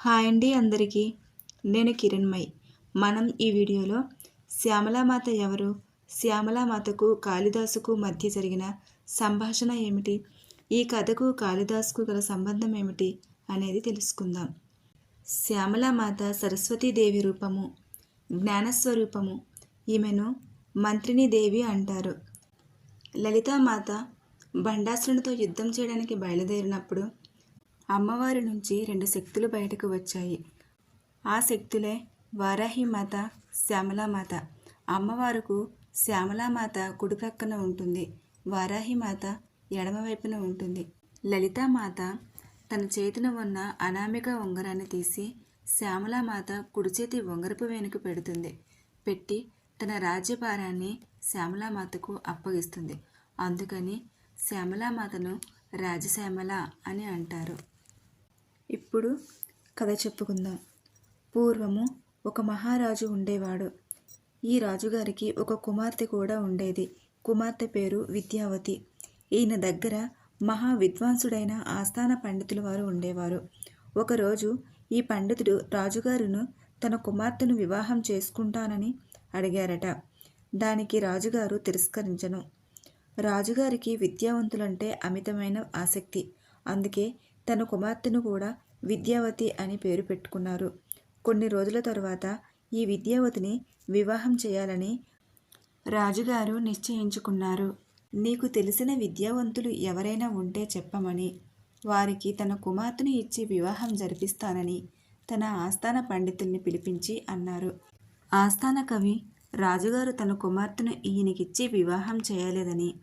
Hi అండి అందరికీ. నేను కిరణ్మయ్ మనం ఈ వీడియోలో శ్యామలామాత ఎవరు? శ్యామలామాతకు కాళిదాసుకు మధ్య జరిగిన సంభాషణ ఏమిటి? ఈ కథకు కాళిదాసుకు గల సంబంధం ఏమిటి? అనేది తెలుసుకుందాం. శ్యామలామాత సరస్వతీదేవి రూపము జ్ఞానస్వరూపము. ఈమెను మంత్రిని దేవి అంటారు. లలితామాత బండాసురునితో యుద్ధం చేయడానికి బయలుదేరినప్పుడు అమ్మవారి నుంచి రెండు శక్తులు బయటకు వచ్చాయి. ఆ శక్తులే వారాహిమాత శ్యామలామాత. అమ్మవారుకు శ్యామలామాత కుడి ప్రక్కన ఉంటుంది. వారాహిమాత ఎడమవైపున ఉంటుంది. లలితామాత తన చేతిన ఉన్న అనామిక ఉంగరాన్ని తీసి శ్యామలామాత కుడి చేతి ఉంగరపు వెనుక పెడుతుంది. పెట్టి తన రాజ్యభారాన్ని శ్యామలామాతకు అప్పగిస్తుంది. అందుకని శ్యామలామాతను రాజశ్యామల అని అంటారు. ఇప్పుడు కథ చెప్పుకుందాం. పూర్వము ఒక మహారాజు ఉండేవాడు. ఈ రాజుగారికి ఒక కుమార్తె కూడా ఉండేది. కుమార్తె పేరు విద్యావతి. ఈయన దగ్గర మహా విద్వాంసుడైన ఆస్థాన పండితుల వారు ఉండేవారు. ఒకరోజు ఈ పండితుడు రాజుగారును తన కుమార్తెను వివాహం చేసుకుంటానని అడిగారట. దానికి రాజుగారు తిరస్కరించను. రాజుగారికి విద్యావంతులంటే అమితమైన ఆసక్తి. అందుకే తన కుమార్తెను కూడా విద్యావతి అని పేరు పెట్టుకున్నారు. కొన్ని రోజుల తర్వాత ఈ విద్యావతిని వివాహం చేయాలని రాజుగారు నిశ్చయించుకున్నారు. నీకు తెలిసిన విద్యావంతులు ఎవరైనా ఉంటే చెప్పమని వారికి తన కుమార్తెను ఇచ్చి వివాహం జరిపిస్తానని తన ఆస్థాన పండితుల్ని పిలిపించి అన్నారు. ఆస్థాన కవి రాజుగారు తన కుమార్తెను ఈయనకిచ్చి వివాహం చేయలేదని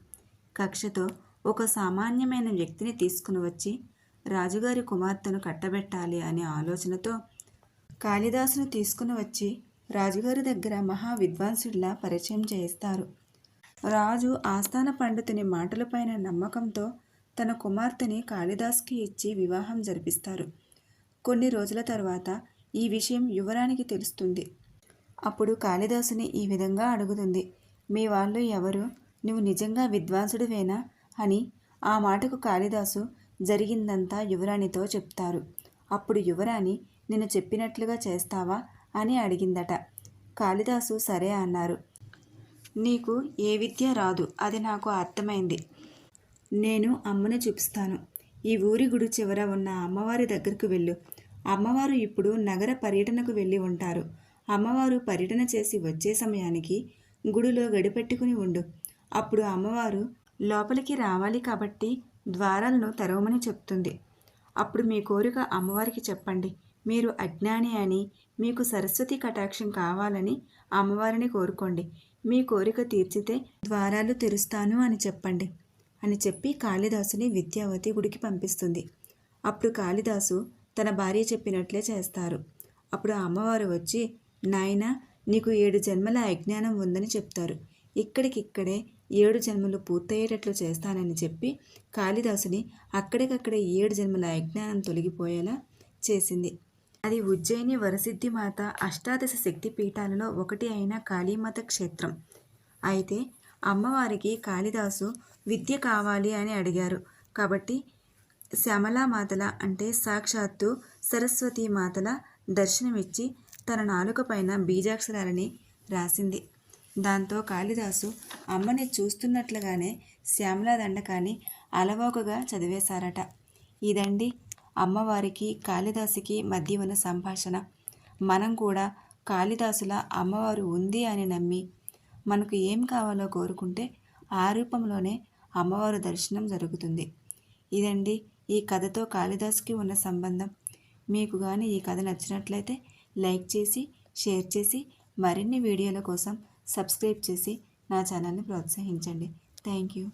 కక్షతో ఒక సామాన్యమైన వ్యక్తిని తీసుకుని వచ్చి రాజుగారి కుమార్తెను కట్టబెట్టాలి అనే ఆలోచనతో కాళిదాసును తీసుకుని వచ్చి రాజుగారి దగ్గర మహా విద్వాంసుడిలా పరిచయం చేయిస్తారు. రాజు ఆస్థాన పండితుని మాటలపైన నమ్మకంతో తన కుమార్తెని కాళిదాస్కి ఇచ్చి వివాహం జరిపిస్తారు. కొన్ని రోజుల తర్వాత ఈ విషయం యువరానికి తెలుస్తుంది. అప్పుడు కాళిదాసుని ఈ విధంగా అడుగుతుంది. మీ వాళ్ళు ఎవరు? నువ్వు నిజంగా విద్వాంసుడివేనా? అని ఆ మాటకు కాళిదాసు జరిగిందంతా యువరాణితో చెప్తారు. అప్పుడు యువరాణి నేను చెప్పినట్లుగా చేస్తావా? అని అడిగిందట. కాళిదాసు సరే అన్నారు. నీకు ఏ విద్య రాదు అది నాకు అర్థమైంది. నేను అమ్మను చూపిస్తాను. ఈ ఊరి గుడి చివర ఉన్న అమ్మవారి దగ్గరకు వెళ్ళు. అమ్మవారు ఇప్పుడు నగర పర్యటనకు వెళ్ళి ఉంటారు. అమ్మవారు పర్యటన చేసి వచ్చే సమయానికి గుడిలో గడిపెట్టుకుని ఉండు. అప్పుడు అమ్మవారు లోపలికి రావాలి కాబట్టి ద్వారాలను తెరవమని చెప్తుంది. అప్పుడు మీ కోరిక అమ్మవారికి చెప్పండి. మీరు అజ్ఞాని అని మీకు సరస్వతి కటాక్షం కావాలని అమ్మవారిని కోరుకోండి. మీ కోరిక తీర్చితే ద్వారాలు తెరుస్తాను అని చెప్పండి. అని చెప్పి కాళిదాసుని విద్యావతి గుడికి పంపిస్తుంది. అప్పుడు కాళిదాసు తన భార్య చెప్పినట్లే చేస్తారు. అప్పుడు అమ్మవారు వచ్చి నాయన నీకు ఏడు జన్మల అజ్ఞానం ఉందని చెప్తారు. ఇక్కడికిక్కడే ఏడు జన్మలు పూర్తయ్యేటట్లు చేస్తానని చెప్పి కాళిదాసుని అక్కడికక్కడే ఏడు జన్మల అజ్ఞానం తొలగిపోయేలా చేసింది. అది ఉజ్జయిని వరసిద్ధి మాత అష్టాదశ శక్తి పీఠాలలో ఒకటి అయిన కాళీమాత క్షేత్రం. అయితే అమ్మవారికి కాళిదాసు విద్య కావాలి అని అడిగారు. కాబట్టి శ్యామలా మాతల అంటే సాక్షాత్తు సరస్వతి మాతల దర్శనమిచ్చి తన నాలుక పైన బీజాక్షరాలని రాసింది. దాంతో కాళిదాసు అమ్మని చూస్తున్నట్లుగానే శ్యామలా దండకాన్ని అలవోకగా చదివేశారట. ఇదండి అమ్మవారికి కాళిదాసుకి మధ్య ఉన్న సంభాషణ. మనం కూడా కాళిదాసుల అమ్మవారు ఉంది అని నమ్మి మనకు ఏం కావాలో కోరుకుంటే ఆ రూపంలోనే అమ్మవారు దర్శనం జరుగుతుంది. ఇదండి ఈ కథతో కాళిదాసుకి ఉన్న సంబంధం. మీకు కానీ ఈ కథ నచ్చినట్లయితే లైక్ చేసి షేర్ చేసి మరిన్ని వీడియోల కోసం సబ్స్క్రైబ్ చేసి నా ఛానల్ని ప్రోత్సహించండి. Thank you.